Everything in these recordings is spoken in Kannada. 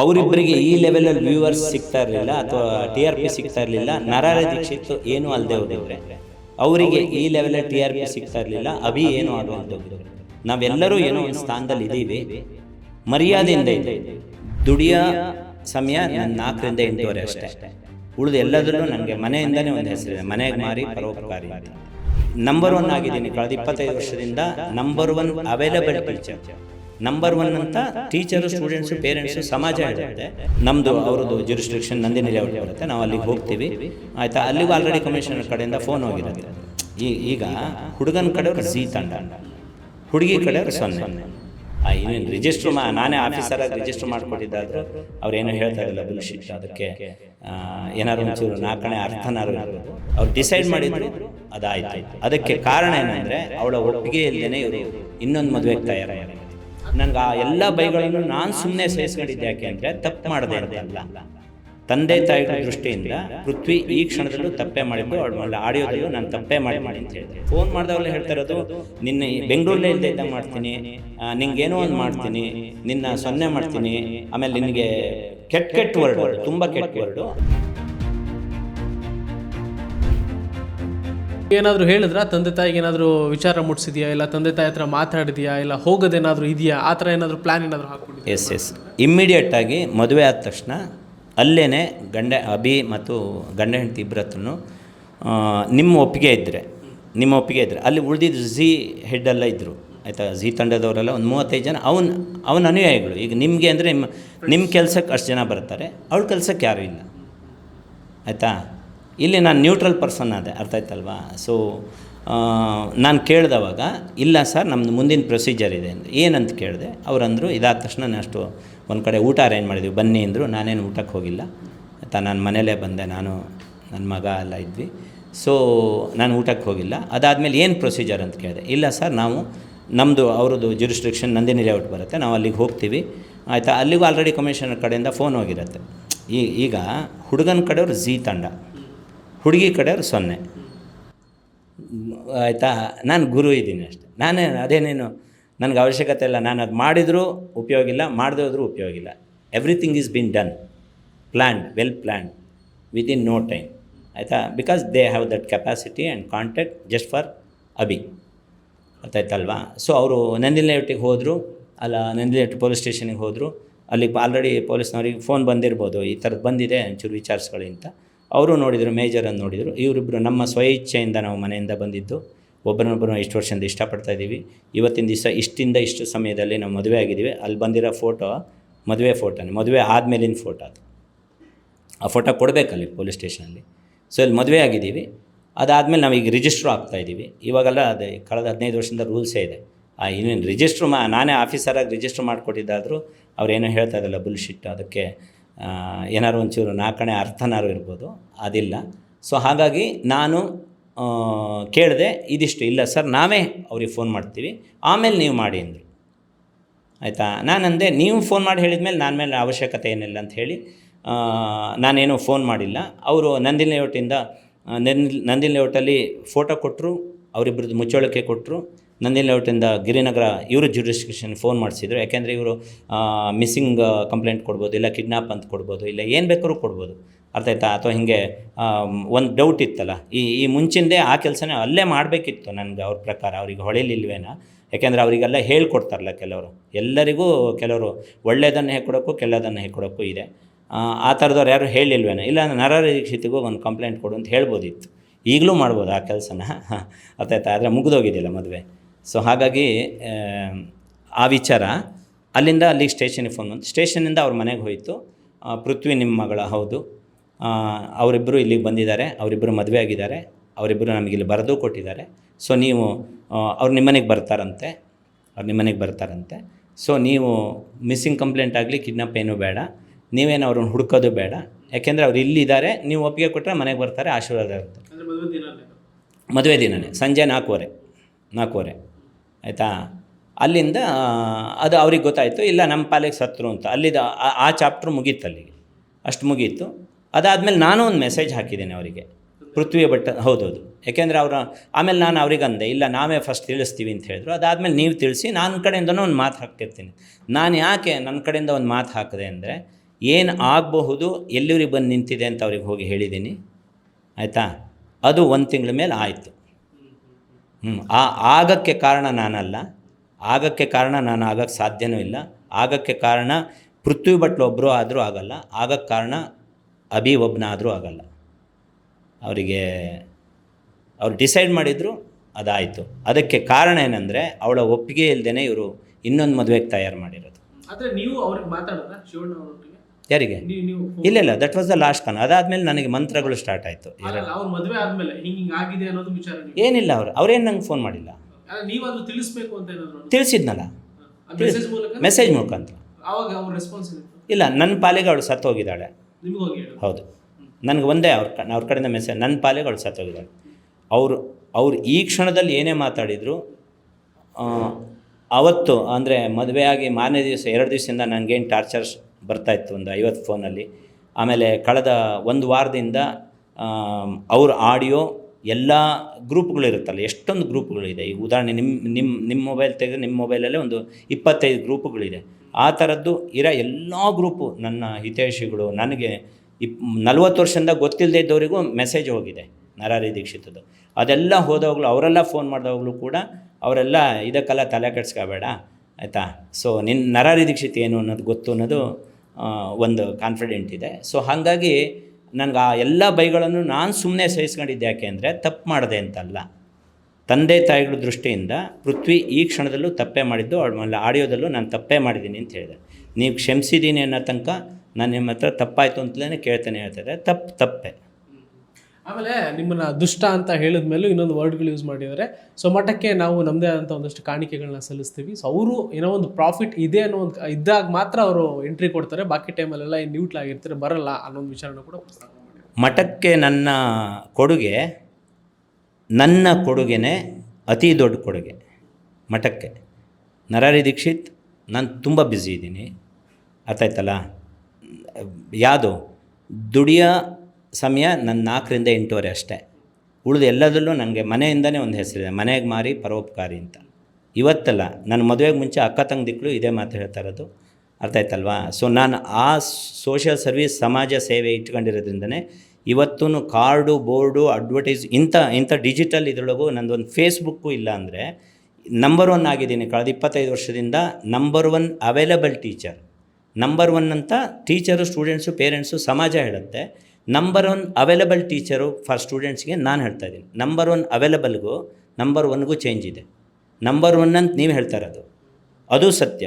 ಅವರಿಬ್ಬರಿಗೆ ಈ ಲೆವೆಲಲ್ಲಿ ವ್ಯೂವರ್ಸ್ ಸಿಗ್ತಾ ಇರಲಿಲ್ಲ ಅಥವಾ ಟಿ ಆರ್ ಪಿ ಸಿಗ್ತಾ ಇರಲಿಲ್ಲ ನರಾರ ದೀಕ್ಷಿತ್ ಏನು ಅಲ್ಲದೆ ಹೋಗಿದ್ರೆ ಅವರಿಗೆ ಈ ಲೆವೆಲಲ್ಲಿ ಟಿ ಆರ್ ಪಿ ಸಿಗ್ತಾ ಇರಲಿಲ್ಲ ಅಭಿ ಏನು ಆಗುವಂತ ನಾವೆಲ್ಲರೂ ಏನೋ ಒಂದು ಸ್ಥಾನದಲ್ಲಿ ಇದ್ದೀವಿ. ಮರ್ಯಾದೆಯಿಂದ ಇದೆ ದುಡಿಯ ಸಮಯ ನನ್ನ ನಾಲ್ಕರಿಂದ ಎಂಟೂವರೆ ಅಷ್ಟೇ. ಉಳಿದು ಎಲ್ಲದರಲ್ಲೂ ನನಗೆ ಮನೆಯಿಂದನೇ ಒಂದು ಹೆಸರಿದೆ ಮನೆಗೆ ಮಾರಿ ಪರೋಪಕಾರಿ ಅಂತ. ನಂಬರ್ ಒನ್ ಆಗಿದ್ದೀನಿ. ಕಳೆದ ಇಪ್ಪತ್ತೈದು ವರ್ಷದಿಂದ number one available teacher number one ಅಂತ ಟೀಚರು ಸ್ಟೂಡೆಂಟ್ಸು ಪೇರೆಂಟ್ಸು ಸಮಾಜ ಇದೆ ನಮ್ಮದು ಅವ್ರದ್ದು ಜುರಿಸ್ಟ್ರಿಕ್ಷನ್ ನಂದಿನಿ ಬರುತ್ತೆ. ನಾವು ಅಲ್ಲಿಗೆ ಹೋಗ್ತೀವಿ. ಆಯ್ತಾ? ಅಲ್ಲಿಗೂ ಆಲ್ರೆಡಿ ಕಮಿಷನರ್ ಕಡೆಯಿಂದ ಫೋನ್ ಹೋಗಿರುತ್ತೆ ಈ, ಈಗ ಹುಡುಗನ ಕಡೆಯವರು ಸಿ ತಂಡ. ಹುಡುಗಿ ಕಡೆಯವರು ಸೊನ್ನೆ. ಇನ್ನೇನು ರಿಜಿಸ್ಟ್ರ್ ಮಾ ನಾನೇ ಆಫೀಸರಾಗಿ ರಿಜಿಸ್ಟರ್ ಮಾಡಿಕೊಟ್ಟಿದ್ದಾದ್ರು ಅವ್ರೇನು ಹೇಳ್ತಾ ಇರಲಿಲ್ಲ ಬಿಲ್ಶೀಟ್ ಅದಕ್ಕೆ ಏನಾದ್ರು ಒಂಚೂರು ನಾಲ್ಕನೇ ಅರ್ಥನಾರು ಅವ್ರು ಡಿಸೈಡ್ ಮಾಡಿದ್ರು, ಅದಾಯ್ತು. ಅದಕ್ಕೆ ಕಾರಣ ಏನಂದರೆ, ಅವಳ ಒಪ್ಪಿಗೆ ಇಲ್ಲದೇನೆ ಇವರು ಇನ್ನೊಂದು ಮದುವೆಗೆ ತಯಾರಾಗಿ ನನಗೆ ಆ ಎಲ್ಲ ಬೈಗಳನ್ನು ನಾನು ಸುಮ್ಮನೆ ಸಹಿಸ್ಕೊಂಡಿದ್ದೆ ಯಾಕೆ ಅಂದರೆ ತಪ್ಪು ಮಾಡದೆ ಅಲ್ಲ ತಂದೆ ತಾಯಿ ದೃಷ್ಟಿಯಿಂದ ಪೃಥ್ವಿ ಈ ಕ್ಷಣದಲ್ಲೂ ತಪ್ಪೇ ಮಾಡಿದ್ದು, ಅವಳ ಆಡಿಯೋದಲ್ಲೂ ನಾನು ತಪ್ಪೇ ಮಾಡಿ ಮಾಡಿ ಅಂತ ಹೇಳಿದೆ. ಫೋನ್ ಮಾಡಿದವಲ್ಲ ಹೇಳ್ತಾ ಇರೋದು ನಿನ್ನ ಬೆಂಗಳೂರಲ್ಲೇ ಇದ್ದ ಇದ್ದ ಮಾಡ್ತೀನಿ ನಿಂಗೇನೋ ಒಂದು ಮಾಡ್ತೀನಿ, ನಿನ್ನ ಸೊನ್ನೆ ಮಾಡ್ತೀನಿ, ಆಮೇಲೆ ನಿನಗೆ ಕೆಟ್ಟ ಕೆಟ್ಟ ವರ್ಡ್ ತುಂಬ ಕೆಟ್ಟ ವರ್ಡು ಏನಾದರೂ ಹೇಳಿದ್ರಾ? ತಂದೆ ತಾಯಿಗೆ ಏನಾದರೂ ವಿಚಾರ ಮುಟ್ಸಿದ್ಯಾ ಇಲ್ಲ ತಂದೆ ತಾಯಿ ಹತ್ರ ಮಾತಾಡಿದ್ಯಾ? ಇಲ್ಲ ಹೋಗೋದೇನಾದರೂ ಇದೆಯಾ? ಆ ಥರ ಏನಾದರೂ ಪ್ಲ್ಯಾನ್ ಏನಾದರೂ ಹಾಕ್ಕೊಂಡಿದ್ಯಾ ಎಸ್ ಎಸ್ ಇಮ್ಮಿಡಿಯೇಟಾಗಿ ಮದುವೆ ಆದ ತಕ್ಷಣ ಅಲ್ಲೇ ಗಂಡ, ಅಭಿ ಮತ್ತು ಗಂಡ ಹೆಂಡತಿ ಇಬ್ಬರ ಹತ್ರನೂ ನಿಮ್ಮ ಒಪ್ಪಿಗೆ ಇದ್ದರೆ ನಿಮ್ಮ ಒಪ್ಪಿಗೆ ಇದ್ದರೆ ಅಲ್ಲಿ ಉಳಿದಿದ್ದು ಝೀ ಹೆಡ್ಡೆಲ್ಲ ಇದ್ದರು ಆಯಿತಾ? ಝೀ ತಂಡದವರೆಲ್ಲ ಒಂದು ಮೂವತ್ತೈದು ಜನ, ಅವನ ಅವನ ಅನುಯಾಯಿಗಳು. ಈಗ ನಿಮಗೆ ಅಂದರೆ ನಿಮ್ಮ ನಿಮ್ಮ ಕೆಲಸಕ್ಕೆ ಅಷ್ಟು ಜನ ಬರ್ತಾರೆ ಅವಳ ಕೆಲಸಕ್ಕೆ ಯಾರೂ ಇಲ್ಲ. ಆಯಿತಾ? ಇಲ್ಲಿ ನಾನು ನ್ಯೂಟ್ರಲ್ ಪರ್ಸನ್ ಆದೆ, ಅರ್ಥ ಆಯ್ತಲ್ವಾ? ಸೊ ನಾನು ಕೇಳಿದವಾಗ, ಇಲ್ಲ ಸರ್ ನಮ್ಮದು ಮುಂದಿನ ಪ್ರೊಸೀಜರ್ ಇದೆ ಅಂತ ಏನಂತ ಕೇಳಿದೆ, ಅವರಂದರು, ಇದಾದ ತಕ್ಷಣ ನಾನು ಅಷ್ಟು ಒಂದು ಕಡೆ ಊಟ ಅರೇಂಜ್ ಮಾಡಿದ್ವಿ. ಬನ್ನಿ ಅಂದರು, ನಾನೇನು ಊಟಕ್ಕೆ ಹೋಗಿಲ್ಲ. ಆಯಿತಾ, ನಾನು ಮನೇಲೇ ಬಂದೆ, ನಾನು ನನ್ನ ಮಗ ಎಲ್ಲ ಇದ್ವಿ. ಸೊ ನಾನು ಊಟಕ್ಕೆ ಹೋಗಿಲ್ಲ. ಅದಾದಮೇಲೆ ಏನು ಪ್ರೊಸೀಜರ್ ಅಂತ ಕೇಳಿದೆ, ಇಲ್ಲ ಸರ್ ನಾವು ನಮ್ಮದು ಅವ್ರದ್ದು ಜುರಿಸ್ಟ್ರಿಕ್ಷನ್ ನಂದಿನಿ ಲೇಔಟ್ ಬರುತ್ತೆ, ನಾವು ಅಲ್ಲಿಗೆ ಹೋಗ್ತೀವಿ. ಆಯಿತಾ, ಅಲ್ಲಿಗೂ ಆಲ್ರೆಡಿ ಕಮಿಷನರ್ ಕಡೆಯಿಂದ ಫೋನ್ ಹೋಗಿರುತ್ತೆ. ಈಗ, ಹುಡುಗನ ಕಡೆಯವ್ರು ಝೀ ತಂಡ. ಹುಡುಗಿ ಕಡೆಯವ್ರು ಸೊನ್ನೆ. ಆಯಿತಾ? ನಾನು ಗುರು ಇದ್ದೀನಿ ಅಷ್ಟೆ. ನಾನೇ ಅದೇನೇನು, ನನಗೆ ಅವಶ್ಯಕತೆ ಇಲ್ಲ. ನಾನು ಅದು ಮಾಡಿದರೂ ಉಪಯೋಗ ಇಲ್ಲ, ಮಾಡದೇ ಹೋದರೂ ಉಪಯೋಗ ಇಲ್ಲ. Everything is been done planned well planned within no time ಆಯಿತಾ? Because they have that capacity and contact just for ಅಬಿ ಗೊತ್ತಾಯ್ತಲ್ವಾ? ಸೊ ಅವರು ನಂದಿಲೇಟಿಗೆ ಹೋದರು, ಅಲ್ಲ ನಂದಿಲೇಟ್ ಪೊಲೀಸ್ ಸ್ಟೇಷನಿಗೆ ಹೋದರು. ಅಲ್ಲಿ ಆಲ್ರೆಡಿ ಪೊಲೀಸ್ನವ್ರಿಗೆ ಫೋನ್ ಬಂದಿರ್ಬೋದು. ಈ ಥರದ್ದು ಬಂದಿದೆ, ಒಂಚೂರು ವಿಚಾರಿಸ್ಕೊಳ್ಳಿ ಅಂತ. ಅವರು ನೋಡಿದರು ಮೇಜರನ್ನು ನೋಡಿದರು. ಇವರಿಬ್ಬರು ನಮ್ಮ ಸ್ವಇಚ್ಛೆಯಿಂದ ನಾವು ಮನೆಯಿಂದ ಬಂದಿದ್ದು. ಒಬ್ಬರನ್ನೊಬ್ಬರು ಇಷ್ಟು ವರ್ಷದಿಂದ ಇಷ್ಟಪಡ್ತಾ ಇದ್ದೀವಿ. ಇವತ್ತಿನ ದಿವಸ ಇಷ್ಟಿಂದ ಇಷ್ಟು ಸಮಯದಲ್ಲಿ ನಾವು ಮದುವೆ ಆಗಿದ್ದೀವಿ. ಅಲ್ಲಿ ಬಂದಿರೋ ಫೋಟೋ ಮದುವೆ ಫೋಟೋನೇ ಮದುವೆ ಆದಮೇಲಿನ ಫೋಟೋ ಅದು. ಆ ಫೋಟೋ ಕೊಡಬೇಕಲ್ಲಿ ಪೊಲೀಸ್ ಸ್ಟೇಷನಲ್ಲಿ ಸೊ ಇಲ್ಲಿ ಮದುವೆ ಆಗಿದ್ದೀವಿ. ಅದಾದಮೇಲೆ ನಾವೀಗ ಆಗ್ತಾ ಇದ್ದೀವಿ. ಇವಾಗೆಲ್ಲ ಅದೇ ಕಳೆದ ಹದಿನೈದು ವರ್ಷದಿಂದ ರೂಲ್ಸೇ ಇದೆ. ಆ, ಇನ್ನೇನು ರಿಜಿಸ್ಟ್ರ್ ಮಾ, ನಾನೇ ಆಫೀಸರಾಗಿ ರಿಜಿಸ್ಟ್ರ್ ಮಾಡಿಕೊಟ್ಟಿದ್ದಾದರೂ ಅವ್ರೇನೋ ಹೇಳ್ತಾ ಇದ್ದಲ್ಲ ಬುಲ್ಶಿಟ್ ಅದಕ್ಕೆ ಆ, ಏನಾದ್ರು ಒಂಚೂರು ನಾಲ್ಕಣೆ ಅರ್ಥನಾರು ಇರ್ಬೋದು ಅದಿಲ್ಲ. ಸೊ ಹಾಗಾಗಿ ನಾನು ಕೇಳಿದೆ ಇದಿಷ್ಟು ಇಲ್ಲ ಸರ್ ನಾವೇ ಅವ್ರಿಗೆ ಫೋನ್ ಮಾಡ್ತೀವಿ. ಆಮೇಲೆ ನೀವು ಮಾಡಿ ಅಂದರು. ಆಯಿತಾ? ಅಂದೆ ನೀವು ಫೋನ್ ಮಾಡಿ ಹೇಳಿದ ಮೇಲೆ ನಾನು ಮೇಲೆ ಅವಶ್ಯಕತೆ ಏನಿಲ್ಲ ಅಂತ ಹೇಳಿ ನಾನೇನು ಫೋನ್ ಮಾಡಿಲ್ಲ. ಅವರು ನಂದಿನಿ ಲೇಔಟಿಂದ ನಂದಿನಿ ಲೇಔಟಲ್ಲಿ ಫೋಟೋ ಕೊಟ್ಟರು ಅವರಿಬ್ಬರದ್ದು ಮುಚ್ಚಳಿಕೆ ಕೊಟ್ಟರು ನಂದಿನಿ ಲೇಔಟಿಂದ ಗಿರಿನಗರ ಇವರು ಜುಡಿಸ್ಟಿಷನ್ ಫೋನ್ ಮಾಡಿಸಿದ್ರು. ಯಾಕೆಂದರೆ ಇವರು ಮಿಸ್ಸಿಂಗ್ ಕಂಪ್ಲೇಂಟ್ ಕೊಡ್ಬೋದು ಇಲ್ಲ ಕಿಡ್ನಾಪ್ ಅಂತ ಕೊಡ್ಬೋದು ಇಲ್ಲ ಏನು ಬೇಕಾದ್ರೂ ಕೊಡ್ಬೋದು. ಅರ್ಥ ಆಯ್ತಾ? ಅಥವಾ ಹಿಂಗೆ ಒಂದು ಡೌಟ್ ಇತ್ತಲ್ಲ. ಈ ಈ ಮುಂಚಿಂದೇ ಆ ಕೆಲಸನೇ ಅಲ್ಲೇ ಮಾಡಬೇಕಿತ್ತು ನನಗೆ ಅವ್ರ ಪ್ರಕಾರ. ಅವ್ರಿಗೆ ಹೊಳಿಲಿಲ್ವೇನ ಯಾಕೆಂದರೆ ಅವರಿಗೆಲ್ಲ ಹೇಳ್ಕೊಡ್ತಾರಲ್ಲ ಕೆಲವರು. ಎಲ್ಲರಿಗೂ ಕೆಲವರು ಒಳ್ಳೆಯದನ್ನು ಹೇಳ್ಕೊಡೋಕ್ಕೂ ಕೆಲ್ಲದನ್ನು ಹೇಳ್ಕೊಡೋಕ್ಕೂ ಇದೆ. ಆ, ಥರದವ್ರು ಯಾರು ಹೇಳಿಲ್ವೇನೋ? ಇಲ್ಲ ನರದೀಕ್ಷಿತಿಗೂ ಒಂದು ಕಂಪ್ಲೇಂಟ್ ಕೊಡು ಅಂತ ಹೇಳ್ಬೋದಿತ್ತು. ಈಗಲೂ ಮಾಡ್ಬೋದು ಆ ಕೆಲಸನ. ಅರ್ಥ ಆಯ್ತಾ? ಆದರೆ ಮುಗಿದೋಗಿದೆಯಲ್ಲ ಮದುವೆ. ಸೊ ಹಾಗಾಗಿ ಆ, ವಿಚಾರ ಅಲ್ಲಿಂದ ಅಲ್ಲಿಗೆ ಸ್ಟೇಷನಿಗೆ ಫೋನ್ ಬಂತು. ಸ್ಟೇಷನಿಂದ ಅವ್ರ ಮನೆಗೆ ಹೋಯಿತು. ಪೃಥ್ವಿ ನಿಮ್ಮ ಮಗಳ ಹೌದು. ಅವರಿಬ್ಬರು ಇಲ್ಲಿಗೆ ಬಂದಿದ್ದಾರೆ. ಅವರಿಬ್ಬರು ಮದುವೆ ಆಗಿದ್ದಾರೆ. ಅವರಿಬ್ಬರು ನಮಗಿಲ್ಲಿ ಬರೆದು ಕೊಟ್ಟಿದ್ದಾರೆ. ಸೊ ನೀವು ಅವ್ರು ನಿಮ್ಮನೆಗೆ ಬರ್ತಾರಂತೆ. ಅವ್ರು ನಿಮ್ಮನೆಗೆ ಬರ್ತಾರಂತೆ. ಸೊ ನೀವು ಮಿಸ್ಸಿಂಗ್ ಕಂಪ್ಲೇಂಟ್ ಆಗಲಿ ಕಿಡ್ನಾಪ್ ಏನೂ ಬೇಡ. ನೀವೇನು ಅವ್ರನ್ನ ಹುಡುಕೋದು ಬೇಡ. ಯಾಕೆಂದರೆ ಅವ್ರು ಇಲ್ಲಿದ್ದಾರೆ. ನೀವು ಒಪ್ಪಿಗೆ ಕೊಟ್ಟರೆ ಮನೆಗೆ ಬರ್ತಾರೆ ಆಶೀರ್ವಾದ ಇರುತ್ತೆ. ಮದುವೆ ದಿನವೇ ಸಂಜೆ ನಾಲ್ಕೂವರೆ. ನಾಲ್ಕೂವರೆ. ಆಯಿತಾ? ಅಲ್ಲಿಂದ ಅದು ಅವ್ರಿಗೆ ಗೊತ್ತಾಯಿತು, ಇಲ್ಲ ನಮ್ಮ ಪಾಲಿಗೆ ಸತ್ರು ಅಂತ. ಅಲ್ಲಿದ, ಆ- ಚಾಪ್ಟ್ರ್ ಮುಗೀತು ಅಲ್ಲಿಗೆ. ಅಷ್ಟು ಮುಗೀತು. ಅದಾದಮೇಲೆ ನಾನು ಒಂದು ಮೆಸೇಜ್ ಹಾಕಿದ್ದೇನೆ ಅವರಿಗೆ. ಪೃಥ್ವಿಯ ಭಟ್ ಹೌದೌದು. ಯಾಕೆಂದರೆ ಅವರ, ಆಮೇಲೆ ನಾನು ಅವ್ರಿಗೆ ಅಂದೆ ಇಲ್ಲ ನಾವೇ ಫಸ್ಟ್ ತಿಳಿಸ್ತೀವಿ ಅಂತ ಹೇಳಿದ್ರು. ಅದಾದಮೇಲೆ ನೀವು ತಿಳಿಸಿ ನನ್ನ ಕಡೆಯಿಂದನೂ ಒಂದು ಮಾತು ಹಾಕ್ತಿರ್ತೀನಿ. ನಾನು ಯಾಕೆ ನನ್ನ ಕಡೆಯಿಂದ ಒಂದು ಮಾತು ಹಾಕಿದೆ ಅಂದರೆ, ಏನು ಆಗಬಹುದು, ಎಲ್ಲಿವ್ರಿಗೆ ಬಂದು ನಿಂತಿದೆ ಅಂತ ಅವ್ರಿಗೆ ಹೋಗಿ ಹೇಳಿದ್ದೀನಿ. ಆಯಿತಾ? ಅದು ಒಂದು ತಿಂಗಳ ಮೇಲೆ ಆಯಿತು. ಆ ಆಗಕ್ಕೆ ಕಾರಣ ನಾನಲ್ಲ. ಆಗಕ್ಕೆ ಕಾರಣ ನಾನು ಆಗಕ್ಕೆ ಸಾಧ್ಯನೂ ಇಲ್ಲ. ಆಗಕ್ಕೆ ಕಾರಣ ಪೃಥ್ವಿ ಭಟ್ಲು ಒಬ್ಬರು ಆದರೂ ಆಗಲ್ಲ. ಆಗಕ್ಕೆ ಕಾರಣ ಅಭಿ ಒಬ್ಬನಾದರೂ ಆಗಲ್ಲ. ಅವರಿಗೆ ಅವ್ರು ಡಿಸೈಡ್ ಮಾಡಿದರು ಅದಾಯಿತು. ಅದಕ್ಕೆ ಕಾರಣ ಏನಂದರೆ ಅವಳ ಒಪ್ಪಿಗೆ ಇಲ್ಲದೇ ಇವರು ಇನ್ನೊಂದು ಮದುವೆಗೆ ತಯಾರು ಮಾಡಿರೋದು. ಆದರೆ ನೀವು ಅವ್ರಿಗೆ ಮಾತಾಡೋಣ ಶಿವಣ್ಣ ಯಾರಿಗೆ? ಇಲ್ಲ ಇಲ್ಲ that was the last con ಅದಾದ್ಮೇಲೆ ನನಗೆ ಮಂತ್ರಗಳು ಸ್ಟಾರ್ಟ್ ಆಯಿತು. ಏನಿಲ್ಲ ಅವರು. ಅವ್ರೇನು ನಂಗೆ ಫೋನ್ ಮಾಡಿಲ್ಲ. ತಿಳಿಸಿದ್ನಲ್ಲ. ಮೆಸೇಜ್ ಮುಖಾಂತರ ಇಲ್ಲ ನನ್ನ ಪಾಲಿಗೆ ಅವಳು ಸತ್ತು ಹೋಗಿದ್ದಾಳೆ. ಹೌದು. ನನಗೆ ಒಂದೇ ಅವ್ರ ಅವ್ರ ಕಡೆಯಿಂದ ಮೆಸೇಜ್ ನನ್ನ ಪಾಲಿಗೆ ಅವಳು ಸತ್ತು ಹೋಗಿದ್ದಾಳೆ. ಅವರು ಅವ್ರು ಈ ಕ್ಷಣದಲ್ಲಿ ಏನೇ ಮಾತಾಡಿದ್ರು ಅವತ್ತು ಅಂದರೆ ಮದುವೆಯಾಗಿ ಮಾರನೇ ದಿವಸ ಎರಡು ದಿವಸದಿಂದ ನನಗೇನು ಟಾರ್ಚರ್ಸ್ ಬರ್ತಾಯಿತ್ತು ಒಂದು ಐವತ್ತು ಫೋನಲ್ಲಿ. ಆಮೇಲೆ ಕಳೆದ ಒಂದು ವಾರದಿಂದ ಅವ್ರ ಆಡಿಯೋ ಎಲ್ಲ ಗ್ರೂಪ್ಗಳಿರುತ್ತಲ್ಲ ಎಷ್ಟೊಂದು ಗ್ರೂಪ್ಗಳಿದೆ ಈಗ ಉದಾಹರಣೆ ನಿಮ್ಮ ನಿಮ್ಮ ನಿಮ್ಮ ಮೊಬೈಲ್ ತೆಗೆದ್ರೆ ನಿಮ್ಮ ಮೊಬೈಲಲ್ಲೇ ಒಂದು ಇಪ್ಪತ್ತೈದು ಗ್ರೂಪ್ಗಳಿದೆ ಆ ಥರದ್ದು ಇರೋ ಎಲ್ಲ ಗ್ರೂಪು ನನ್ನ ಹಿತೈಷಿಗಳು, ನನಗೆ ಇಪ್, ನಲ್ವತ್ತು ವರ್ಷದಿಂದ ಗೊತ್ತಿಲ್ಲದೆ ಇದ್ದವರಿಗೂ ಮೆಸೇಜ್ ಹೋಗಿದೆ, ನರಾರಿ ದೀಕ್ಷಿತದ್ದು. ಅದೆಲ್ಲ ಹೋದವಾಗಲೂ, ಅವರೆಲ್ಲ ಫೋನ್ ಮಾಡಿದವಾಗಲೂ ಕೂಡ ಅವರೆಲ್ಲ ಇದಕ್ಕೆಲ್ಲ ತಲೆ ಕೆಡ್ಸ್ಕೋಬೇಡ, ಆಯಿತಾ? ಸೊ ನಿನ್ನ ನರಾರಿ ದೀಕ್ಷಿತ್ ಏನು ಅನ್ನೋದು ಗೊತ್ತು ಅನ್ನೋದು ಒಂದು ಕಾನ್ಫಿಡೆಂಟ್ ಇದೆ. ಸೊ ಹಾಗಾಗಿ ನನಗೆ ಆ ಎಲ್ಲ ಬೈಗಳನ್ನು ನಾನು ಸುಮ್ಮನೆ ಸಹಿಸ್ಕೊಂಡಿದ್ದೆ ಯಾಕೆ ಅಂದರೆ ತಪ್ಪು ಮಾಡಿದೆ ಅಂತಲ್ಲ. ತಂದೆ ತಾಯಿಗಳ ದೃಷ್ಟಿಯಿಂದ ಪೃಥ್ವಿ ಈ ಕ್ಷಣದಲ್ಲೂ ತಪ್ಪೇ ಮಾಡಿದ್ದು ಅವಳ ಆಡಿಯೋದಲ್ಲೂ ನಾನು ತಪ್ಪೇ ಮಾಡಿದ್ದೀನಿ ಅಂತ ಹೇಳಿದೆ. ನೀವು ಕ್ಷಮಿಸಿದ್ದೀನಿ ಅನ್ನೋ ತನಕ ನಾನು ನಿಮ್ಮ ಹತ್ರ ತಪ್ಪಾಯಿತು ಅಂತಲೇ ಕೇಳ್ತಾನೆ ಹೇಳ್ತಾರೆ ತಪ್ಪು, ತಪ್ಪೆ. ಆಮೇಲೆ ನಿಮ್ಮನ್ನ ದುಷ್ಟ ಅಂತ ಹೇಳಿದ ಮೇಲೂ ಇನ್ನೊಂದು ವರ್ಡ್ಗಳು ಯೂಸ್ ಮಾಡಿದ್ದಾರೆ. ಸೊ ಮಠಕ್ಕೆ ನಾವು ನಮ್ಮದೇ ಆದಂಥ ಒಂದಷ್ಟು ಕಾಣಿಕೆಗಳನ್ನ ಸಲ್ಲಿಸ್ತೀವಿ. ಸೊ ಅವರು ಏನೋ ಒಂದು ಪ್ರಾಫಿಟ್ ಇದೆ ಅನ್ನೋ ಒಂದು ಇದ್ದಾಗ ಮಾತ್ರ ಅವರು ಎಂಟ್ರಿ ಕೊಡ್ತಾರೆ. ಬಾಕಿ ಟೈಮಲ್ಲೆಲ್ಲ ಏನು ನ್ಯೂಟ್ಲ್ ಆಗಿರ್ತಾರೆ. ಬರಲ್ಲ ಅನ್ನೋ ಒಂದು ವಿಚಾರನ ಕೂಡ ಮಠಕ್ಕೆ ನನ್ನ ಕೊಡುಗೆ, ನನ್ನ ಕೊಡುಗೆನೇ ಅತಿ ದೊಡ್ಡ ಕೊಡುಗೆ ಮಠಕ್ಕೆ. ನರಾರಿ ದೀಕ್ಷಿತ್, ನಾನು ತುಂಬ ಬ್ಯುಸಿ ಇದ್ದೀನಿ. ಅರ್ಥಾಯ್ತಲ್ಲ? ಯಾವುದು ದುಡಿಯೋ ಸಮಯ ನನ್ನ ನಾಲ್ಕರಿಂದ ಎಂಟೂವರೆ ಅಷ್ಟೇ. ಉಳಿದು ಎಲ್ಲದರಲ್ಲೂ ನನಗೆ ಮನೆಯಿಂದನೇ ಒಂದು ಹೆಸರಿದೆ. ಮನೆಗೆ ಮಾರಿ, ಪರೋಪಕಾರಿ ಅಂತ. ಇವತ್ತಲ್ಲ, ನನ್ನ ಮದುವೆಗೆ ಮುಂಚೆ ಅಕ್ಕ ತಂಗಿಗಳು ಇದೇ ಮಾತು ಹೇಳ್ತಾ ಇರೋದು. ಅರ್ಥ ಆಯ್ತಲ್ವಾ? ಸೊ ನಾನು ಆ ಸೋಷಿಯಲ್ ಸರ್ವಿಸ್ ಸಮಾಜ ಸೇವೆ ಇಟ್ಕೊಂಡಿರೋದ್ರಿಂದನೇ ಇವತ್ತೂ ಕಾರ್ಡು, ಬೋರ್ಡು ಅಡ್ವರ್ಟೈಸ್ ಇಂಥ ಇಂಥ ಡಿಜಿಟಲ್ ಇದರೊಳಗೂ ಒಂದು ಫೇಸ್ಬುಕ್ಕು ಇಲ್ಲ ಅಂದರೆ ನಂಬರ್ ಒನ್ ಆಗಿದ್ದೀನಿ. ಕಳೆದ ಇಪ್ಪತ್ತೈದು ವರ್ಷದಿಂದ number one available teacher number one ಅಂತ ಟೀಚರು ಸ್ಟೂಡೆಂಟ್ಸು ಪೇರೆಂಟ್ಸು ಸಮಾಜ ಹೇಳುತ್ತೆ. Number one available teacher for ಸ್ಟೂಡೆಂಟ್ಸ್ಗೆ ನಾನು ಹೇಳ್ತಾ ಇದ್ದೀನಿ. ನಂಬರ್ ಒನ್ ಅವೈಲಬಲ್ಗೂ ನಂಬರ್ ಒನ್ಗೂ ಚೇಂಜ್ ಇದೆ. ನಂಬರ್ ಒನ್ ಅಂತ ನೀವು ಹೇಳ್ತಾ ಇರೋದು. ಅದು ಸತ್ಯ.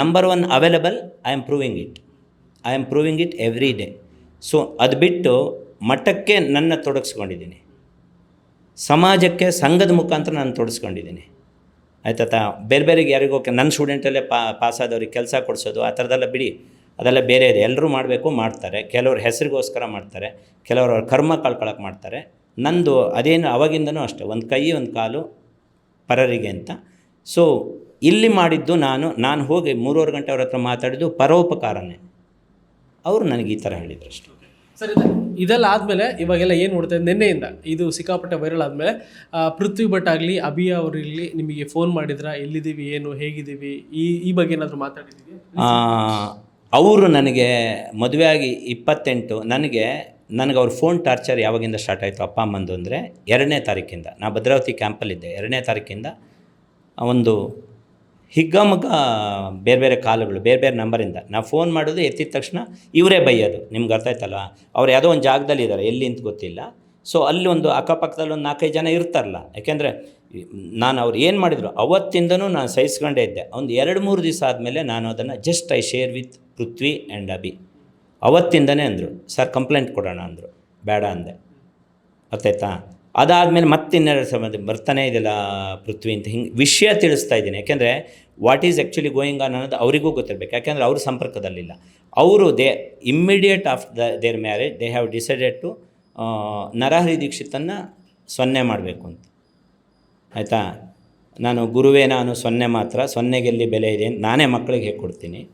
Number one available I am proving it I am proving it every day so ಅದು ಬಿಟ್ಟು ಮಠಕ್ಕೆ ನನ್ನ ತೊಡಗಿಸ್ಕೊಂಡಿದ್ದೀನಿ. ಸಮಾಜಕ್ಕೆ ಸಂಘದ ಮುಖಾಂತರ ನಾನು ತೊಡಗಿಸ್ಕೊಂಡಿದ್ದೀನಿ. ಆಯ್ತಾ ಬೇರೆ ಬೇರೆಗೆ ಯಾರಿಗೋಕೆ ನನ್ನ ಸ್ಟೂಡೆಂಟಲ್ಲೇ ಪಾ ಪಾಸಾದವ್ರಿಗೆ ಕೆಲಸ ಕೊಡಿಸೋದು, ಆ ಥರದೆಲ್ಲ ಬಿಡಿ. ಅದೆಲ್ಲ ಬೇರೆ ಇದೆ. ಎಲ್ಲರೂ ಮಾಡಬೇಕು ಮಾಡ್ತಾರೆ. ಕೆಲವ್ರ ಹೆಸರಿಗೋಸ್ಕರ ಮಾಡ್ತಾರೆ. ಕೆಲವರು ಅವ್ರ ಕರ್ಮ ಕಳ್ಕೊಳಕ್ಕೆ ಮಾಡ್ತಾರೆ. ನಂದು ಅದೇನು ಅವಾಗಿಂದನೂ ಅಷ್ಟೇ. ಒಂದು ಕೈ ಒಂದು ಕಾಲು ಪರರಿಗೆ ಅಂತ. ಸೊ ಇಲ್ಲಿ ಮಾಡಿದ್ದು ನಾನು ನಾನು ಹೋಗಿ ಮೂರುವರೆ ಗಂಟೆ ಅವ್ರ ಹತ್ರ ಮಾತಾಡಿದ್ದು ಪರೋಪಕಾರನೇ. ಅವರು ನನಗೆ ಈ ಥರ ಹೇಳಿದ್ರು ಅಷ್ಟೇ. ಸರ್ ಇದು ಇದೆಲ್ಲ ಆದಮೇಲೆ ಇವಾಗೆಲ್ಲ ಏನು ನೋಡ್ತಾ ಇದ್ದೆ? ನಿನ್ನೆಯಿಂದ ಇದು ಸಿಕ್ಕಾಪಟ್ಟೆ ವೈರಲ್ ಆದಮೇಲೆ ಪೃಥ್ವಿ ಭಟ್ ಆಗಲಿ ಅಭಿಯ ಅವರಿರಲಿ ನಿಮಗೆ ಫೋನ್ ಮಾಡಿದ್ರಾ? ಎಲ್ಲಿದ್ದೀವಿ? ಏನು? ಹೇಗಿದ್ದೀವಿ? ಈ ಈ ಬಗ್ಗೆ ಏನಾದರೂ ಮಾತಾಡಿದ್ದೀವಿ ಅವರು ನನಗೆ ಮದುವೆ ಆಗಿ ಇಪ್ಪತ್ತೆಂಟು, ನನಗೆ ನನಗೆ ಅವ್ರ ಫೋನ್ ಟಾರ್ಚರ್ ಯಾವಾಗಿಂದ ಸ್ಟಾರ್ಟ್ ಆಯಿತು ಅಪ್ಪ, ಅಮ್ಮಂದು ಅಂದರೆ ಎರಡನೇ ತಾರೀಕಿಂದ. ನಾ ಭದ್ರಾವತಿ ಕ್ಯಾಂಪಲ್ಲಿದ್ದೆ ಎರಡನೇ ತಾರೀಕಿಂದ ಒಂದು ಹಿಗ್ಗಮಗ ಬೇರೆ ಬೇರೆ ಕಾಲುಗಳು, ಬೇರೆ ಬೇರೆ ನಂಬರಿಂದ ನಾವು ಫೋನ್ ಮಾಡೋದು ಎತ್ತಿದ ತಕ್ಷಣ ಇವರೇ ಬೈಯೋದು. ನಿಮ್ಗೆ ಅರ್ಥ ಆಯ್ತಲ್ಲ ಅವ್ರು ಯಾವುದೋ ಒಂದು ಜಾಗದಲ್ಲಿ ಇದ್ದಾರೆ. ಎಲ್ಲಿ ಅಂತ ಗೊತ್ತಿಲ್ಲ. ಸೊ ಅಲ್ಲಿ ಒಂದು ಅಕ್ಕಪಕ್ಕದಲ್ಲಿ ಒಂದು ನಾಲ್ಕೈದು ಜನ ಇರ್ತಾರಲ್ಲ. ಯಾಕೆಂದರೆ ನಾನು ಅವ್ರು ಏನು ಮಾಡಿದರು? ಅವತ್ತಿಂದನೂ ನಾನು ಸಹಿಸ್ಕೊಂಡೇ ಇದ್ದೆ. ಒಂದು ಎರಡು ಮೂರು ದಿವಸ ಆದಮೇಲೆ ನಾನು ಅದನ್ನು just I share with Prithvi and Abhi ಅವತ್ತಿಂದನೇ ಅಂದರು ಸರ್ ಕಂಪ್ಲೇಂಟ್ ಕೊಡೋಣ ಅಂದರು. ಬೇಡ ಅಂದೆ. ಗೊತ್ತಾಯ್ತಾ ಅದಾದಮೇಲೆ ಮತ್ತೆ ಇನ್ನೆರಡು ಸಮಯ ಬರ್ತಾನೆ ಇದೆಲ್ಲ ಪೃಥ್ವಿ ಅಂತ ಹಿಂಗೆ ವಿಷಯ ತಿಳಿಸ್ತಾ ಇದ್ದೀನಿ. ಯಾಕೆಂದರೆ what is actually going on ಅನ್ನೋದು ಅವರಿಗೂ ಗೊತ್ತಿರಬೇಕು. ಯಾಕೆಂದರೆ ಅವರು ಸಂಪರ್ಕದಲ್ಲಿಲ್ಲ. ಅವರು they immediate of the their marriage they have decided to Narahari ದೀಕ್ಷಿತನ್ನು ಸೊನ್ನೆ ಮಾಡಬೇಕು ಅಂತ. ಆಯಿತಾ? ನಾನು ಗುರುವೇ ನಾನು ಸೊನ್ನೆ ಮಾತ್ರ ಸೊನ್ನೆಗೆಲ್ಲಿ ಬೆಲೆ ಇದೆ ನಾನೇ ಮಕ್ಕಳಿಗೆ ಹೇಗೆ ಕೊಡ್ತೀನಿ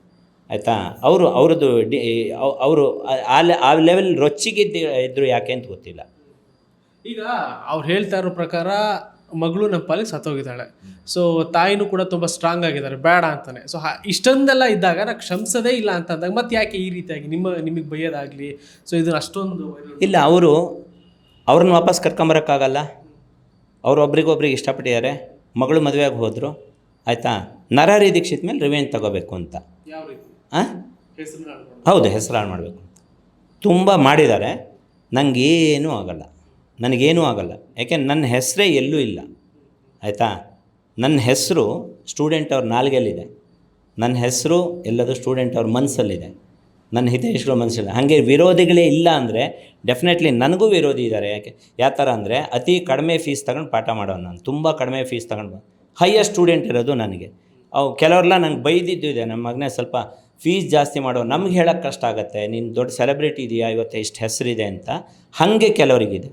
ಆಯಿತಾ? ಅವರು ಅವ್ರದ್ದು ಡಿ ಅವರು ಆ ಲೆ- ಆ ಲೆವೆಲ್ ರೊಚ್ಚಿಗಿದ್ದು ಇದ್ದರು ಯಾಕೆ ಅಂತ ಗೊತ್ತಿಲ್ಲ. ಈಗ ಅವ್ರು ಹೇಳ್ತಾ ಇರೋ ಪ್ರಕಾರ ಮಗಳು ನಮ್ಮ ಪಾಲಿಗೆ ಸತ್ತೋಗಿದ್ದಾಳೆ. ಸೊ ತಾಯಿನೂ ಕೂಡ ತುಂಬ ಸ್ಟ್ರಾಂಗ್ ಆಗಿದ್ದಾರೆ ಬೇಡ ಅಂತಾನೆ. ಸೊ ಇಷ್ಟೊಂದೆಲ್ಲ ಇದ್ದಾಗ ನಾ ಕ್ಷಮಿಸೋದೇ ಇಲ್ಲ ಅಂತ ಅಂದಾಗ ಮತ್ತೆ ಯಾಕೆ ಈ ರೀತಿಯಾಗಿ ನಿಮ್ಮ ನಿಮಗೆ ಬೈಯೋದಾಗಲಿ? ಸೊ ಇದನ್ನ ಅಷ್ಟೊಂದು ಇಲ್ಲ ಅವರು ಅವ್ರನ್ನ ವಾಪಸ್ ಕರ್ಕೊಂಬರೋಕ್ಕಾಗಲ್ಲ? ಅವ್ರು ಒಬ್ರಿಗೊಬ್ರಿಗೆ ಇಷ್ಟಪಟ್ಟಿದ್ದಾರೆ ಮಗಳು ಮದುವೆಯಾಗಿ ಹೋದರು ಆಯಿತಾ? ನರಹರಿ ದೀಕ್ಷಿತ್ ಮೇಲೆ ರಿವೆಂಜ್ ತಗೋಬೇಕು ಅಂತ. ಹಾಂ ಹೆಸರು ಹೌದು ಹೆಸರು ಹಾಳು ಮಾಡಬೇಕು. ಅಂತ ತುಂಬ ಮಾಡಿದ್ದಾರೆ. ನನಗೇನೂ ಆಗಲ್ಲ. ನನಗೇನೂ ಆಗಲ್ಲ. ಯಾಕೆ ನನ್ನ ಹೆಸರೇ ಎಲ್ಲೂ ಇಲ್ಲ. ಆಯಿತಾ? ನನ್ನ ಹೆಸರು ಸ್ಟೂಡೆಂಟ್ ಅವ್ರ ನಾಲ್ಗೆಯಲ್ಲಿದೆ ನನ್ನ ಹೆಸರು ಎಲ್ಲದು ಸ್ಟೂಡೆಂಟ್ ಅವ್ರ ಮನಸ್ಸಲ್ಲಿದೆ ನನ್ನ ಹಿತೈಷಿಗಳ ಮನಸ್ಸಿಲ್ಲ. ಹಾಗೆ ವಿರೋಧಿಗಳೇ ಇಲ್ಲ ಅಂದರೆ ಡೆಫಿನೆಟ್ಲಿ ನನಗೂ ವಿರೋಧಿ ಇದ್ದಾರೆ ಯಾಕೆ? ಯಾವ ಥರ ಅಂದರೆ ಅತಿ ಕಡಿಮೆ ಫೀಸ್ ತಗೊಂಡು ಪಾಠ ಮಾಡೋನು ನಾನು. ತುಂಬ ಕಡಿಮೆ ಫೀಸ್ ತಗೊಂಡು ಹೈಯೆಸ್ಟ್ ಸ್ಟೂಡೆಂಟ್ ಇರೋದು ನನಗೆ. ಅವು ಕೆಲವ್ರಲ್ಲ ನಂಗೆ ಬೈದಿದ್ದು ಇದೆ. ನಮ್ಮ ಮಗನೇ ಸ್ವಲ್ಪ ಫೀಸ್ ಜಾಸ್ತಿ ಮಾಡೋ ನಮ್ಗೆ ಹೇಳೋಕ್ಕೆ ಕಷ್ಟ ಆಗುತ್ತೆ. ನೀನು ದೊಡ್ಡ ಸೆಲೆಬ್ರಿಟಿ ಇದೆಯಾ? ಇವತ್ತು ಇಷ್ಟು ಹೆಸರಿದೆ ಅಂತ. ಹಾಗೆ ಕೆಲವರಿಗಿದೆ.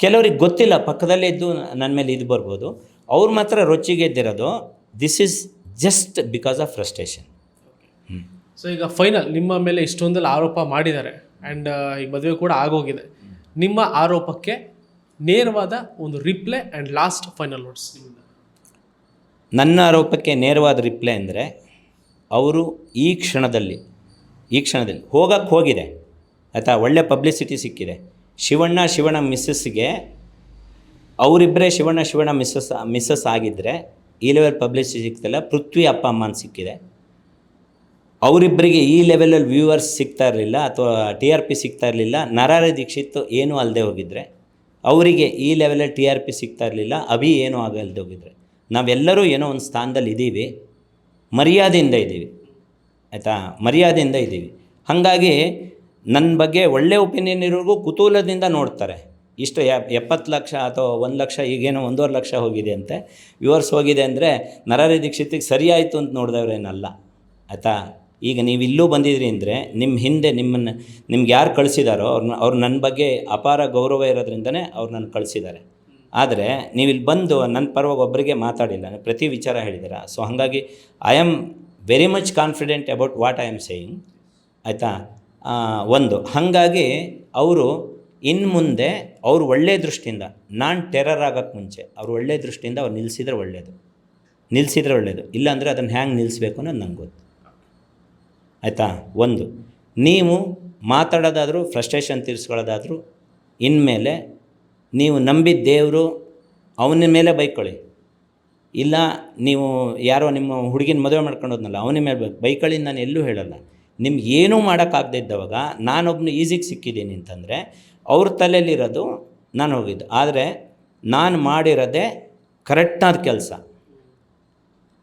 ಕೆಲವ್ರಿಗೆ ಗೊತ್ತಿಲ್ಲ. ಪಕ್ಕದಲ್ಲೇ ಇದ್ದು ನನ್ನ ಮೇಲೆ ಇದು ಬರ್ಬೋದು. ಅವ್ರು ಮಾತ್ರ ರೊಚ್ಚಿಗೆದ್ದಿರೋದು this is just because of frustration so ಈಗ ಫೈನಲ್ ನಿಮ್ಮ ಮೇಲೆ ಇಷ್ಟೊಂದೆಲ್ಲ ಆರೋಪ ಮಾಡಿದ್ದಾರೆ. ಆ್ಯಂಡ್ ಈಗ ಮದುವೆ ಕೂಡ ಆಗೋಗಿದೆ. ನಿಮ್ಮ ಆರೋಪಕ್ಕೆ ನೇರವಾದ ಒಂದು reply and last final words ನನ್ನ ಆರೋಪಕ್ಕೆ ನೇರವಾದ ರಿಪ್ಲೈ ಅಂದರೆ ಅವರು ಈ ಕ್ಷಣದಲ್ಲಿ ಈ ಕ್ಷಣದಲ್ಲಿ ಹೋಗಕ್ಕೆ ಹೋಗಿದೆ. ಆಯಿತಾ? ಒಳ್ಳೆ ಪಬ್ಲಿಸಿಟಿ ಸಿಕ್ಕಿದೆ. ಶಿವಣ್ಣ ಶಿವಣ್ಣ ಮಿಸ್ಸಸ್ಗೆ ಅವರಿಬ್ಬರೇ ಶಿವಣ್ಣ ಶಿವಣ್ಣ ಮಿಸ್ಸಸ್ ಮಿಸ್ಸಸ್ ಆಗಿದ್ದರೆ ಈ ಲೆವೆಲ್ ಪಬ್ಲಿಸಿಟಿ ಸಿಕ್ತಲ್ಲ, ಪೃಥ್ವಿ ಅಪ್ಪ ಅಮ್ಮನ ಸಿಕ್ಕಿದೆ. ಅವರಿಬ್ಬರಿಗೆ ಈ ಲೆವೆಲಲ್ಲಿ ವ್ಯೂವರ್ಸ್ ಸಿಗ್ತಾ ಇರಲಿಲ್ಲ ಅಥವಾ ಟಿ ಆರ್ ಪಿ ಸಿಗ್ತಾ ಇರಲಿಲ್ಲ. ನರಾರ ದೀಕ್ಷಿತ್ ಏನೂ ಅಲ್ಲದೆ ಹೋಗಿದ್ರೆ, ಅವರಿಗೆ ಈ ಲೆವೆಲಲ್ಲಿ ಟಿ ಆರ್ ಪಿ ಸಿಗ್ತಾ ಇರಲಿಲ್ಲ. ಅಭಿ ಏನೂ ಆಗಲ್ದೆ ಹೋಗಿದ್ರೆ. ನಾವೆಲ್ಲರೂ ಏನೋ ಒಂದು ಸ್ಥಾನದಲ್ಲಿ ಇದ್ದೀವಿ. ಮರ್ಯಾದೆಯಿಂದ ಇದ್ದೀವಿ. ಆಯಿತಾ? ಮರ್ಯಾದೆಯಿಂದ ಇದ್ದೀವಿ. ಹಾಗಾಗಿ ನನ್ನ ಬಗ್ಗೆ ಒಳ್ಳೆ ಒಪಿನಿಯನ್ ಇರೋರಿಗೂ ಕುತೂಹಲದಿಂದ ನೋಡ್ತಾರೆ. ಇಷ್ಟು ಎಪ್ಪತ್ತು ಲಕ್ಷ ಅಥವಾ ಒಂದು ಲಕ್ಷ, ಈಗೇನೋ ಒಂದೂವರೆ ಲಕ್ಷ ಹೋಗಿದೆ ಅಂತೆ. ವ್ಯೂವರ್ಸ್ ಹೋಗಿದೆ ಅಂದರೆ ನರಾರಿ ದೀಕ್ಷಿತಿಗೆ ಸರಿಯಾಯಿತು ಅಂತ ನೋಡಿದವ್ರೇನಲ್ಲ. ಆಯಿತಾ? ಈಗ ನೀವು ಇಲ್ಲೂ ಬಂದಿದ್ರಿ ಅಂದರೆ ನಿಮ್ಮ ಹಿಂದೆ ನಿಮ್ಮನ್ನು ನಿಮ್ಗೆ ಯಾರು ಕಳಿಸಿದಾರೋ ಅವ್ರನ್ನ ಅವ್ರು ನನ್ನ ಬಗ್ಗೆ ಅಪಾರ ಗೌರವ ಇರೋದ್ರಿಂದನೇ ಅವ್ರು ನನ್ನ ಕಳಿಸಿದ್ದಾರೆ ಆದರೆ ನೀವು ಇಲ್ಲಿ ಬಂದು ನನ್ನ ಪರವಾಗಿ ಒಬ್ಬರಿಗೆ ಮಾತಾಡಿಲ್ಲ ಪ್ರತಿ ವಿಚಾರ ಹೇಳಿದ್ದೀರ ಸೊ ಹಾಗಾಗಿ I am very much confident about what I am saying ಆಯಿತಾ? ಒಂದು. ಹಾಗಾಗಿ ಅವರು ಇನ್ನು ಮುಂದೆ ಅವರು ಒಳ್ಳೆಯ ದೃಷ್ಟಿಯಿಂದ, ನಾನು ಟೆರರ್ ಆಗೋಕ್ಕೆ ಮುಂಚೆ ಅವ್ರು ಒಳ್ಳೆಯ ದೃಷ್ಟಿಯಿಂದ ಅವ್ರು ನಿಲ್ಲಿಸಿದ್ರೆ ಒಳ್ಳೆಯದು ನಿಲ್ಲಿಸಿದ್ರೆ ಒಳ್ಳೆಯದು ಇಲ್ಲಾಂದರೆ ಅದನ್ನು ಹ್ಯಾಂಗೆ ನಿಲ್ಲಿಸ್ಬೇಕು ಅನ್ನೋದು ನಂಗೆ ಗೊತ್ತು. ಆಯಿತಾ? ಒಂದು. ನೀವು ಮಾತಾಡೋದಾದರೂ ಫ್ರಸ್ಟ್ರೇಷನ್ ತೀರಿಸ್ಕೊಳ್ಳೋದಾದರೂ, ಇನ್ಮೇಲೆ ನೀವು ನಂಬಿದ ದೇವರು ಅವನ ಮೇಲೆ ಬೈಕೊಳ್ಳಿ. ಇಲ್ಲ, ನೀವು ಯಾರೋ ನಿಮ್ಮ ಹುಡುಗಿನ ಮದುವೆ ಮಾಡ್ಕೊಂಡು ಹೋದ್ನಲ್ಲ, ಅವನ ಮೇಲೆ ಬೈಕೊಳ್ಳಿ ನಾನು ಎಲ್ಲೂ ಹೇಳಲ್ಲ. ನಿಮ್ಗೆ ಏನೂ ಮಾಡೋಕ್ಕಾಗದೇ ಇದ್ದವಾಗ ನಾನೊಬ್ಬನು ಈಸಿಗೆ ಸಿಕ್ಕಿದ್ದೀನಿ ಅಂತಂದರೆ, ಅವ್ರ ತಲೆಯಲ್ಲಿರೋದು ನಾನು ಹೋಗಿದ್ದು. ಆದರೆ, ನಾನು ಮಾಡಿರೋದೇ ಕರೆಕ್ಟಾದ ಕೆಲಸ.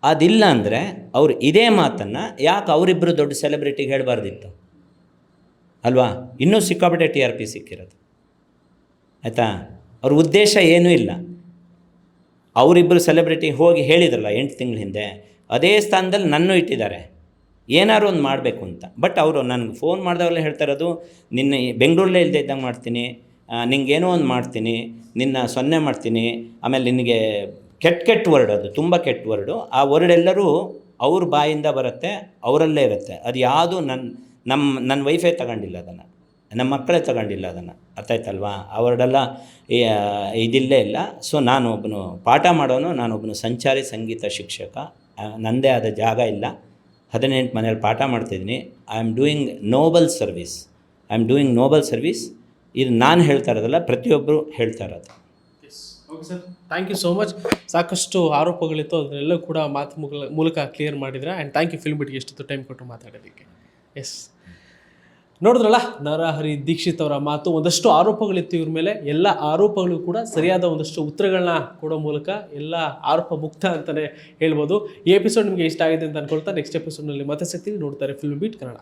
ಅದಿಲ್ಲ ಅಂದರೆ ಅವ್ರು ಇದೇ ಮಾತನ್ನು ಯಾಕೆ ಅವರಿಬ್ಬರು ದೊಡ್ಡ ಸೆಲೆಬ್ರಿಟಿಗೆ ಹೇಳಬಾರ್ದಿತ್ತು? ಅಲ್ವಾ? ಇನ್ನೂ ಸಿಕ್ಕಾಪಟ್ಟೆ ಟಿ ಆರ್ ಪಿ ಸಿಕ್ಕಿರೋದು. ಆಯಿತಾ? ಅವ್ರ ಉದ್ದೇಶ ಏನೂ ಇಲ್ಲ. ಅವರಿಬ್ಬರು ಸೆಲೆಬ್ರಿಟಿ ಹೋಗಿ ಹೇಳಿದ್ರಲ್ಲ ಎಂಟು ತಿಂಗಳ ಹಿಂದೆ, ಅದೇ ಸ್ಥಾನದಲ್ಲಿ ನನ್ನೂ ಇಟ್ಟಿದ್ದಾರೆ. ಏನಾದ್ರು ಒಂದು ಮಾಡಬೇಕು ಅಂತ. ಬಟ್ ಅವರು ನನಗೆ ಫೋನ್ ಮಾಡಿದವರೆಲ್ಲ ಹೇಳ್ತಾ ಇರೋದು, ನಿನ್ನ ಬೆಂಗಳೂರಲ್ಲೇ ಇಲ್ಲದೆ ಇದ್ದಂಗೆ ಮಾಡ್ತೀನಿ ನಿಂಗೆ ನಿಂಗೇನೋ ಒಂದು ಮಾಡ್ತೀನಿ, ನಿನ್ನ ಸೊನ್ನೆ ಮಾಡ್ತೀನಿ, ಆಮೇಲೆ ನಿನಗೆ ಕೆಟ್ಟ ಕೆಟ್ಟ ವರ್ಡ್ ಅದು ತುಂಬ ಕೆಟ್ಟ ವರ್ಡು ಆ ವರ್ಡ್ ಎಲ್ಲರೂ ಅವ್ರ ಬಾಯಿಂದ ಬರುತ್ತೆ ಅವರಲ್ಲೇ ಇರುತ್ತೆ. ಅದು ಯಾವುದು ನನ್ನ ನಮ್ಮ ನನ್ನ ವೈಫೇ ತಗೊಂಡಿಲ್ಲ ಅದನ್ನು. ನಮ್ಮ ಮಕ್ಕಳೇ ತಗೊಂಡಿಲ್ಲ ಅದನ್ನು. ಅರ್ಥ ಆಯ್ತಲ್ವಾ? ವರ್ಡೆಲ್ಲ ಇದಿಲ್ಲೇ ಇಲ್ಲ. ಸೊ ನಾನು ಒಬ್ಬನು ಪಾಠ ಮಾಡೋನು ನಾನೊಬ್ಬನು ಸಂಚಾರಿ ಸಂಗೀತ ಶಿಕ್ಷಕ. ಆ, ನನ್ನದೇ ಆದ ಜಾಗ ಇಲ್ಲ. ಹದಿನೆಂಟು ಮನೇಲಿ ಪಾಠ ಮಾಡ್ತಿದ್ದೀನಿ. I am doing noble service I am doing noble service ಇದು ನಾನು ಹೇಳ್ತಾ ಇರೋದಲ್ಲ ಪ್ರತಿಯೊಬ್ಬರು ಹೇಳ್ತಾ ಇರೋದು. Okay sir thank you so much ಸಾಕಷ್ಟು ಆರೋಪಗಳಿತ್ತು. ಅದನ್ನೆಲ್ಲ ಕೂಡ ಮಾತು ಮೂಲಕ ಕ್ಲಿಯರ್ ಮಾಡಿದ್ರೆ ಆ್ಯಂಡ್ ಥ್ಯಾಂಕ್ ಯು ಫಿಲ್ಮ್ ಬಿಟ್ಗೆ ಎಷ್ಟೊತ್ತು ಟೈಮ್ ಕೊಟ್ಟು ಮಾತಾಡೋದಕ್ಕೆ ಎಸ್ ನೋಡಿದ್ರಲ್ಲ, ನರಹರಿ ದೀಕ್ಷಿತ್ ಅವರ ಮಾತು, ಒಂದಷ್ಟು ಆರೋಪಗಳಿತ್ತು ಇವ್ರ ಮೇಲೆ. ಎಲ್ಲ ಆರೋಪಗಳು ಕೂಡ ಸರಿಯಾದ ಒಂದಷ್ಟು ಉತ್ತರಗಳನ್ನ ಕೊಡೋ ಮೂಲಕ ಎಲ್ಲ ಆರೋಪ ಮುಕ್ತ ಅಂತಲೇ ಹೇಳ್ಬೋದು. ಈ ಎಪಿಸೋಡ್ ನಿಮಗೆ ಇಷ್ಟ ಆಗಿದೆ ಅಂತ ಅನ್ಕೊಳ್ತಾ ನೆಕ್ಸ್ಟ್ ಎಪಿಸೋಡ್ನಲ್ಲಿ ಮತ್ತೆ ಸಿಗ್ತೀವಿ ನೋಡ್ತಾರೆ ಫಿಲ್ಮ್ ಬೀಟ್ ಕನ್ನಡ.